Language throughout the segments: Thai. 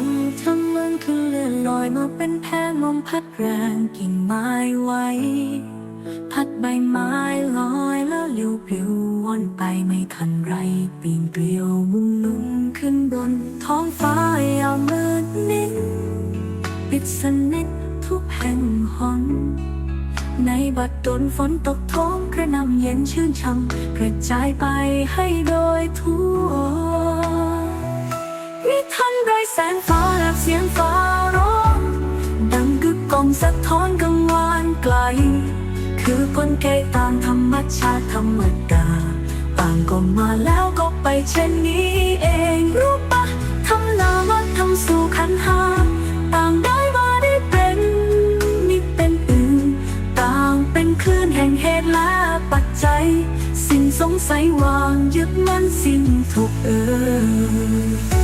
ยังทำมันคือเลื่อนลอยมาเป็นแพลมพัดแรงกิ่งไม้ไว้ พัดใบไม้ลอยแล้วเลี้ยวปลิวว่อนไปไม่ทันไร ปีนเกลียวมุงนุ่งขึ้นบน ท้องฟ้ายาวมืดนิดปิดสนิททุกแห่งหนในบัดดลฝนตกท้องกระนำเย็นชื่นช่ำกระจายไปให้โดยทั่ว มิทันไรแสงฟ้าและเสียงฟ้าร้องดังกึกก้องสะท้อนกังวานไกล คือกลไกตามธรรมชาติธรรมดาต่างก็มาแล้วก็ไปเช่นนี้เองรู้ปะทำนาวัดทำสู่ขันหาต่างได้มาได้เป็นมิเป็นอื่น ต่างเป็นคลื่นแห่งเหตุและปัจจัย สิ่งสงสัยวางยึดมั่นสิ่งถูกเอ่ย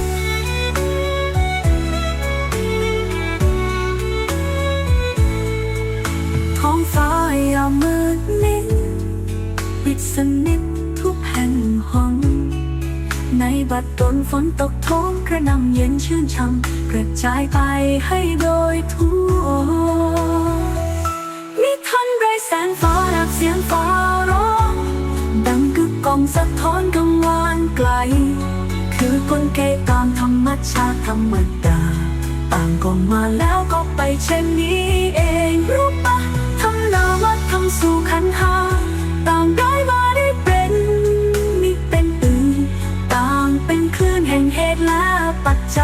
ดสนิททุกแห่งหนในบัดดลฝนตกท้องกระนำเย็นชื่นช่ำกระจายไปให้โดยทั่วมิทันไรแสงฟ้าดับเสียงฟ้าร้อง ดังกึกก้องสะท้อนกังวานไกล คือกลไกตามธรรมชาติธรรมดาต่างก็มาแล้วก็ไปเช่นนี้เองรู้ปะทำนาวัดทำ จ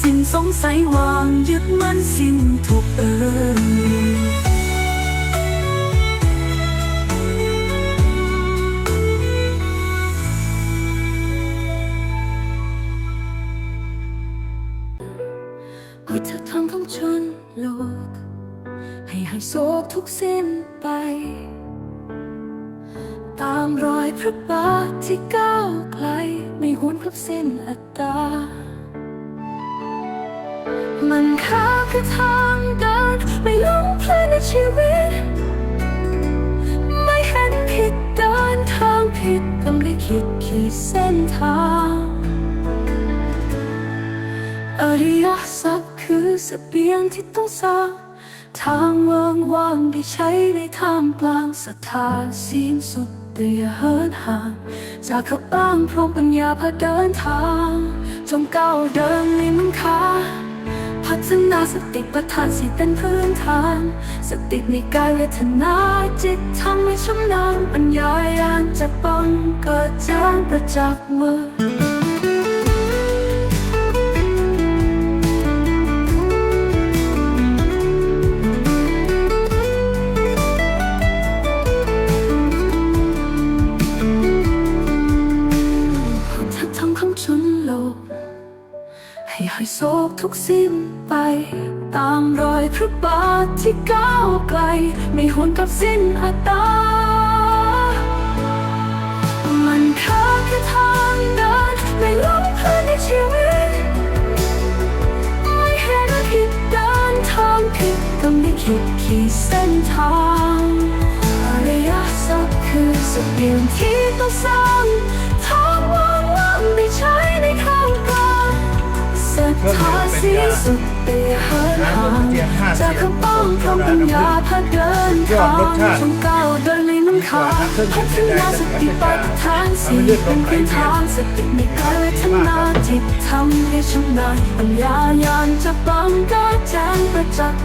สิ่งสงสัยวางยึดมั่นสิ่งถูกเอ่ยวิถีทางของชนโลก ให้หายโศกทุกสิ้นไป ตามรอยพระบาทที่ก้าวไกล ไม่หวนกลับสิ้นอัตตา มันค่าคือทางเดินไม่หลงเพลินในชีวิต ไม่เห็นผิดเดินทางผิดกำลังคิดขีดเส้นทางอริยสัจคือเสบียงที่ต้องสร้างทางเวิงว่างที่ใช้ในท่ามกลางศรัทธาสิ้นสุดแต่อย่าเหินห่างจากขับบ้างพร้อมปัญญาพาเดินทาง จงก้าวเดินในมันคา พัฒนาสติปัฏฐานสิเป็นพื้นฐาน สติในกายเวทนาจิตทำให้ชำนาญปัญญายานจะป้องเกิดจางประจักษ์มือทธธรรมของชนโลก ให้หายโศกทุกสิ้นไป ตามรอยพระบาทที่ก้าวไกล ไม่หวนกลับสิ้นอัตตา มันค่าแค่ทางเดินไม่หลงเพลินในชีวิตไม่เห็นผิดเดินทางผิดก็ไม่คิดขีดเส้นทางอริยสัจคือเสบียงที่ต้องสร้าง ศรัทธาสิสุดเตียเหินห่างจากคำป้องพร้อมปัญญาพาเดินทางจงก้าวเดินในน้ำขาพัฒนาสติปัฏฐานสี่เป็นพื้นฐานสติในกายเวทนาจิตทำให้ชำนาญปัญญายานจะป้องกันแจ้งประจักษ์